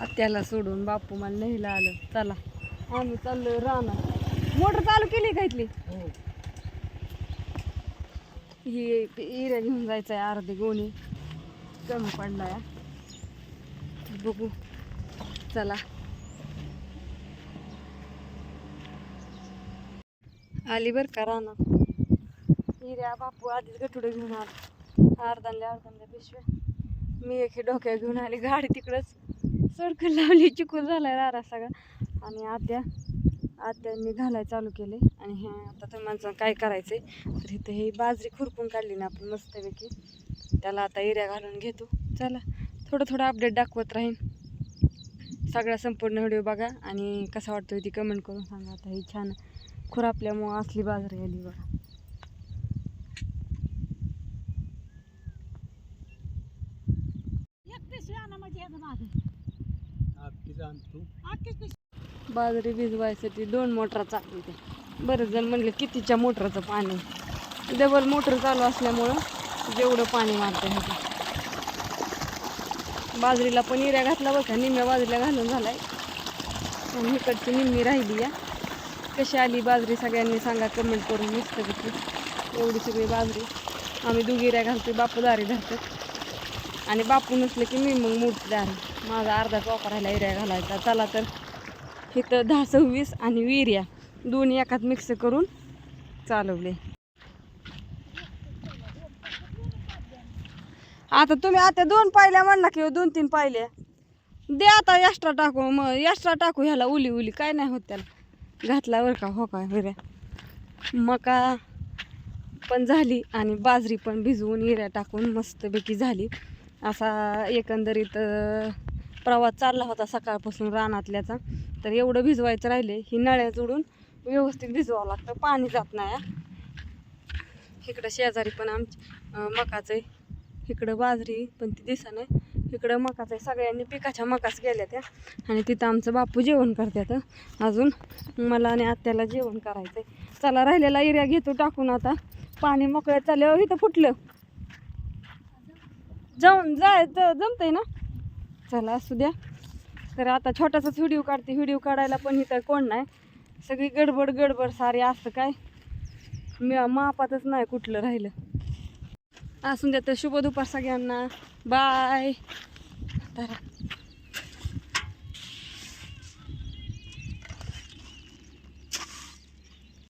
आत्याला सोडून बापू मला न्यायला आलं. चला. आम्ही चाललोय रानात. मोटर चालू केली का इथली? ही. इऱ्या घेऊन जायचं आहे अर्धी गोणी. कमी पडलाय. बघू. चला. आली बर का रानात? हिऱ्या बापू आधीच गठुडे घेऊन आला. अर्धांल्या अर्धांल्या पिशव्या. मी एके डोक्या घेऊन आली. गाडी तिकडंच. सडकं लावली चिकून झालाय रारा सगळा. आणि आत्या आत्यांनी घालाय चालू केले. आणि हे आता तर माणसं काय करायचंय? तर इथं हे बाजरी खुरपून काढली ना आपण मस्तपैकी. त्याला आता एरिया घालून घेतो. चला थोडं थोडं अपडेट दाखवत राहीन. सगळा संपूर्ण व्हिडिओ बघा. आणि कसा वाटतोय ती कमेंट करून सांगा. आता ही छान खुरापल्यामुळं असली बाजरी आली बघा. बाजरी भिजवायसाठी दोन मोटरा चालू ते बरेच जण म्हणले कितीच्या मोटरचं पाणी? डबल मोटर चालू असल्यामुळं जेवढं पाणी मारतं ह्याचं. बाजरीला पण इऱ्या घातला बघा का निम्म्या बाजरीला घालून झालाय. आणि इकडची निम्मी राहिली या. कशी आली बाजरी सगळ्यांनी सांगा कमेंट करून मस्त एवढी सगळी बाजरी. आम्ही दोघी इऱ्या घालतो बापू दारी धरतात. आणि बापू नसलं की मी मग मूर्ती द्या माझा अर्धा वापर राहिला घालायचा. चला तर इथं दहा सव्वीस आणि विर्या दोन्ही एकात मिक्स करून चालवले. आता तुम्ही आता दोन पाहिल्या म्हणला किंवा हो, दोन तीन पाहिल्या दे आता एक्स्ट्रा टाकू मग एक्स्ट्रा टाकू ह्याला उली उली. काय नाही होत त्याला. घातल्यावर का हो काय हिऱ्या. मका पण झाली आणि बाजरी पण भिजवून हिऱ्या टाकून मस्तपैकी झाली. असा एकंदरीत प्रवास चालला होता सकाळपासून रानातल्याचा. तर एवढं भिजवायचं राहिले ही नळ्या जोडून व्यवस्थित भिजवावं लागतं पाणी जात नाही इकडं शेजारी पण आमची मकाचं आहे. इकडं बाजरी पण ती दिसा नाही. इकडं मकाचं आहे सगळ्यांनी पिकाच्या मकाच गेल्या त्या. आणि तिथं आमचं बापू जेवण करतात अजून मला आणि आत्याला जेवण करायचं आहे चला राहिलेला एरिया घेतो टाकून आता. पाणी मोकळ्यात चालल्यावर इथं फुटलं. जाऊन जाय जमतंय ना? चला असू द्या. तर आता छोटासाच व्हिडिओ काढते. व्हिडिओ काढायला पण इथं कोण नाही. सगळी गडबड गडबड सारी असं काय? मी मापातच नाही कुठलं राहिलं. असून द्या तर शुभ दुपार सगळ्यांना. बाय तर